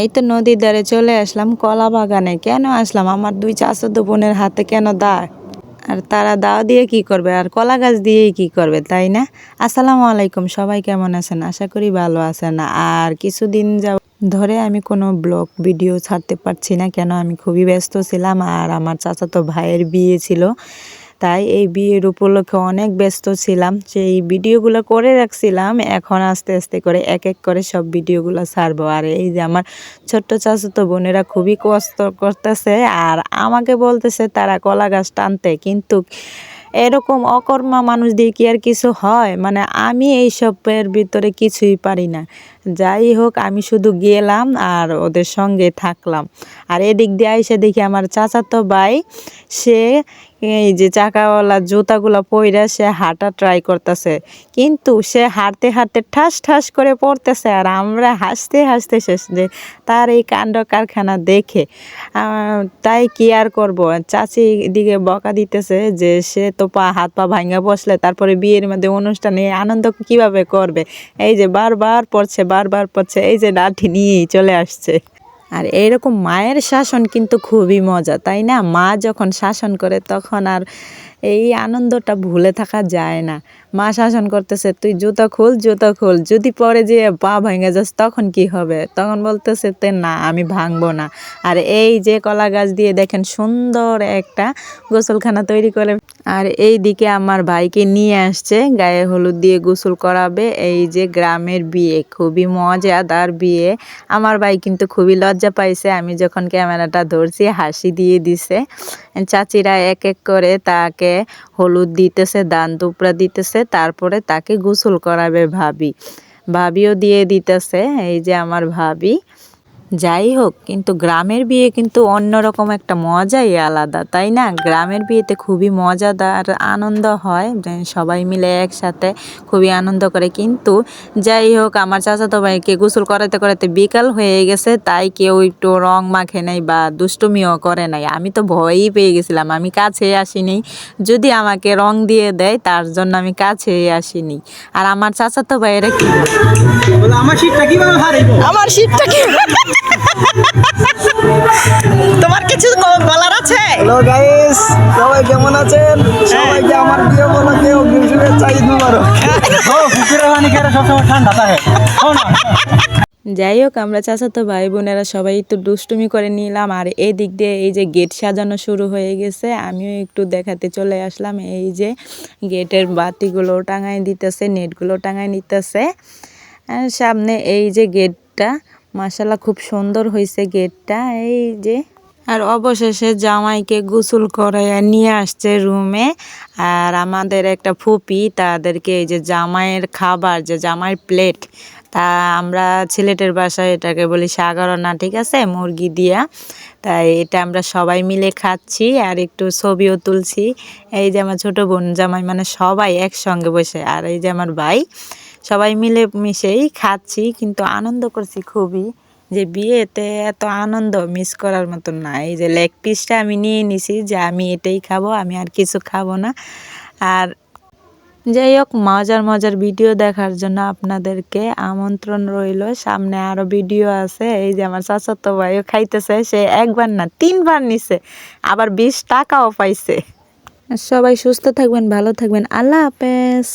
এই তো নদীর ধারে চলে আসলাম, কলা বাগানে। কেন আসলাম? আমার দুই চাচাতো বোনের হাতে কেন দাঁড়? আর তারা দাও দিয়ে কি করবে? আর কলা গাছ দিয়েই কি করবে, তাই না? আসসালামু আলাইকুম, সবাই কেমন আছেন? আশা করি ভালো আছেন। আর কিছুদিন যাও ধরে আমি কোনো ব্লগ, ভিডিও ছাড়তে পারছি না, কেন আমি খুবই ব্যস্ত ছিলাম। আর আমার চাচাতো ভাইয়ের বিয়ে ছিল। তাই এই বিয়ের উপলক্ষে অনেক ব্যস্ত ছিলাম। সেই ভিডিওগুলো করে রাখছিলাম, এখন আস্তে আস্তে করে এক এক করে সব ভিডিওগুলো ছাড়বো। আর এই যে আমার ছোট্ট চাচাতো বোনেরা খুবই কষ্ট করতেছে আর আমাকে বলতেছে তারা কলা গাছ টানতে, কিন্তু এরকম অকর্মা মানুষ দিয়ে কি আর কিছু হয়? মানে আমি এই এইসবের ভিতরে কিছুই পারি না। যাই হোক, আমি শুধু গেলাম আর ওদের সঙ্গে থাকলাম। আর এদিক দিয়ে আইসে দেখি আমার চাচাতো ভাই, সে এই যে চাকাওয়ালা জুতাগুলো পইরা সে হাঁটা ট্রাই করতেছে। কিন্তু সে হাঁটতে হাঁটতে ঠাস ঠাস করে পড়তেছে আর আমরা হাসতে হাসতে শেষ যে তার এই কাণ্ড কারখানা দেখে। তাই কি আর করব? চাচি দিকে বকা দিতেছে যে সে তো পা, হাত পা ভাঙা বসলে তারপরে বিয়ের মধ্যে অনুষ্ঠানে আনন্দ কীভাবে করবে? এই যে বারবার পড়ছে বারবার পড়ছে এই যে লাঠি নিয়েই চলে আসছে। আর এইরকম মায়ের শাসন কিন্তু খুবই মজা, তাই না? মা যখন শাসন করে তখন আর এই আনন্দটা ভুলে থাকা যায় না। মা শাসন করতেছে, তুই জুতো খোল জুতো খোল, যদি পরে যে পা ভেঙে যাস তখন কি হবে? তখন বলতেছে তে, না, আমি ভাঙবো না। আর এই যে কলা গাছ দিয়ে দেখেন সুন্দর একটা গোসলখানা তৈরি করে আর এই দিকে আমার ভাইকে নিয়ে আসছে, গায়ে হলুদ দিয়ে গোসল করাবে। এই যে গ্রামের বিয়ে, খুবই মজাদার বিয়ে। আমার ভাই কিন্তু খুবই লজ্জা পাইছে, আমি যখন ক্যামেরাটা ধরছি, হাসি দিয়ে দিছে। চাচিরা এক এক করে তাকে হলুদ দিতেছে, দান দুপড়া দিতেছে, তারপরে তাকে গোসল করাবে ভাবি। ভাবিও দিয়ে দিতেছে, এই যে আমার ভাবি। যাই হোক কিন্তু গ্রামের বিয়ে কিন্তু অন্যরকম একটা মজাই আলাদা তাই না? গ্রামের বিয়েতে খুবই মজাদার আনন্দ হয় সবাই মিলে একসাথে খুবই আনন্দ করে। কিন্তু যাই হোক আমার চাচাতো ভাইকে গোসল করাতে করাতে বিকাল হয়ে গেছে তাই কেউ একটু রং মাখে নাই বা দুষ্টুমিও করে নাই। আমি তো ভয়ই পেয়ে গেছিলাম আমি কাছে আসিনি। যদি আমাকে রং দিয়ে দেয় তার জন্য আমি কাছে আসিনি। আর আমার চাচাতো ভাইয়েরা কি আমার শীতটা হারাইব? আমার শীতটা কি তোমার কিছু বলার আছে? হ্যালো গাইস সবাই কেমন আছেন? সবাইকে আমার প্রিয় বলাকে অগ্রিম শুভেচ্ছা ঈদ মুবারক। ও পুকুরের পানি খেয়ে সবসময় ঠান্ডা থাকে। যাই হোক আমরা চাচাতো ভাই বোনেরা সবাই একটু দুষ্টুমি করে নিলাম আর এই দিক দিয়ে এই যে গেট সাজানো শুরু হয়ে গেছে আমিও একটু দেখাতে চলে আসলাম। এই যে গেটের বাতিগুলো টাঙাই দিতেছে নেটগুলো টাঙাই নিতেছে। সামনে এই যে গেটটা মাসাল্লাহ খুব সুন্দর হয়েছে গেটটা, এই যে। আর অবশেষে জামাইকে গোসল করাইয়া নিয়ে আসছে রুমে, আর আমাদের একটা ফুপি, তাদেরকে এই যে জামাইয়ের খাবার, যে জামাইয়ের প্লেট, তা আমরা ছেলেটের বাসায় এটাকে বলি সাগরনা, ঠিক আছে, মুরগি দিয়া। তাই এটা আমরা সবাই মিলে খাচ্ছি, আর একটু ছবিও তুলছি। এই যে আমার ছোটো বোন জামাই মানে সবাই একসঙ্গে বসে, আর এই যে আমার ভাই সবাই মিলে মিশেই খাচ্ছি, কিন্তু আনন্দ করছি খুবই যে বিয়েতে এত আনন্দ মিস করার মতো না। এই যে লেগ পিসটা আমি নিয়ে নিছি যে আমি এটাই খাব, আমি আর কিছু খাব না। আর যাই হোক, মজার মজার ভিডিও দেখার জন্য আপনাদেরকে আমন্ত্রণ রইল। সামনে আরও ভিডিও আছে, এই যে আমার চাচাতো ভাইও খাইতেছে, সে একবার না, তিনবার নিছে, আবার বিশ টাকাও পাইছে। সবাই সুস্থ থাকবেন, ভালো থাকবেন। আল্লাহ হাফেজ।